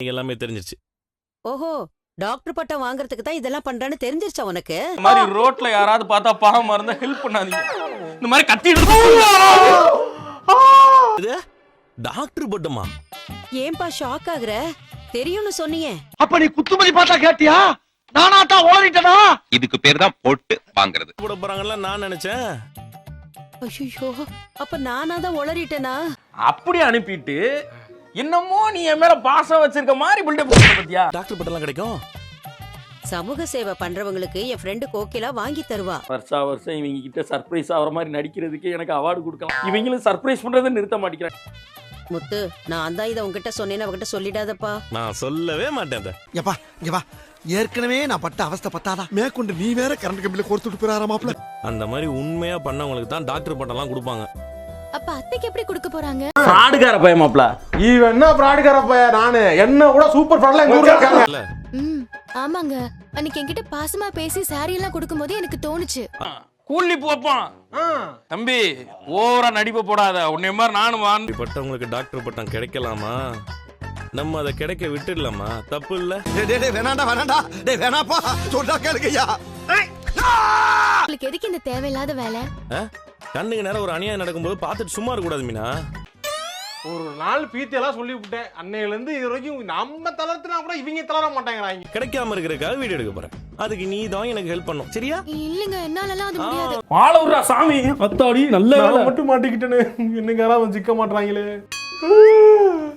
நீங்க எல்லாமே தெரிஞ்சிருச்சு. ஓஹோ டாக்டர் பட்டம் வாங்குறதுக்கு தான் இதெல்லாம் பண்றான்னு தெரிஞ்சிருச்சா உனக்கு? இந்த மாதிரி ரோட்ல யாராவது பார்த்தா பாவமா இருந்தா ஹெல்ப் பண்ணாதீங்க. இந்த மாதிரி கத்தி இது டாக்டர் பட்டமா? ஏன்பா ஷாக் ஆகுற? தெரியும்னு சொன்னீங்க அப்ப நீ குத்துமதி பார்த்தா கேட்டியா? நானா தான் ஓடிட்டனா? இதுக்கு பேர் தான் பொட்டு வாங்குறது. போட போறாங்கல்ல நான் நினைச்சேன். ஐயோ அப்ப நானா தான் உளறிட்டேனா? அப்படி அனுப்பிட்டு என்னமோ நீ என் மேல பாசம் வச்சிருக்க மாதிரி பில்டப் பத்தியா? டாக்டர் பட்டம்லாம் கிடைக்கும். சமூக சேவை பண்றவங்களுக்கு என் ஃப்ரெண்டு கோகிலா வாங்கி தருவா. வருஷா வருஷம் இவங்க கிட்ட சர்ப்ரைஸ் ஆகிற மாதிரி நடிக்கிறதுக்கு எனக்கு அவார்டு கொடுக்கலாம். இவங்களும் சர்ப்ரைஸ் பண்றதை நிறுத்த மாட்டேங்கிறாங்க. முத்து நான் தான் இதை உன்கிட்ட சொன்னேன்னு அவகிட்ட சொல்லிடாதப்பா. நான் சொல்லவே மாட்டேன். எப்பா இங்க வா ஏற்கனவே நான் பட்ட அவஸ்தை பத்தாதா? மேற்கொண்டு நீ வேற கரண்ட் கம்பியில கோர்த்துட்டு போறாராமாப்ல அந்த மாதிரி உண்மையா பண்ணவங்களுக்கு தான் டாக்டர் பட்டம்லாம் கொடுப்பாங்க. அப்ப அத்தைக்கு எப்படி கொடுக்க போறாங்க? ஃப்ராடுகார பயமாப்ல இவன் என்ன பிராடுக்கார பைய நானு. என்ன கூட சூப்பர் ஃப்ராட்லாம் எங்க ஊர்ல இருக்காங்க. ம் ஆமாங்க. அன்னைக்கு என்கிட்ட பாசமா பேசி சாரி எல்லாம் கொடுக்கும்போது எனக்கு தோணுச்சு. கூலி போப்பான். தம்பி ஓவரா நடிப்ப போடாத. உன்னை மாதிரி நானும் வாழ்ந்து இப்படிப்பட்டவங்களுக்கு டாக்டர் பட்டம் கிடைக்கலாமா? நம்ம அதை கிடைக்க விட்டுடலாமா? தப்பு இல்ல. டேய் டேய், டேய் வேணாண்டா வேணாண்டா. டேய் வேணாப்பா. சொல்றா கேளுங்கய்யா. உங்களுக்கு எதுக்கு இந்த தேவையில்லாத வேலை? ஆ? கண்ணுக்கு நேரம் ஒரு அநியாயம் நடக்கும்போது பார்த்துட்டு சும்மா இருக்கக்கூடாது மீனா. ஒரு நாள் பீத்தி எல்லாம் சொல்லி விட்டேன் அன்னையில இருந்து இது வரைக்கும் நம்ம தளர்த்துனா கூட இவங்க தளர மாட்டேங்கிறாங்க. கிடைக்காம இருக்கிறதுக்காக வீடியோ எடுக்க போறேன். அதுக்கு நீ தான் எனக்கு ஹெல்ப் பண்ணும். சரியா? இல்லைங்க என்னாலலாம் அது முடியாது. விடுறா சாமி. அத்தாடி நல்ல நான் மட்டும் மாட்டிக்கிட்டேன்னு என்னங்க யாராவது சிக்க மாட்டாங்களே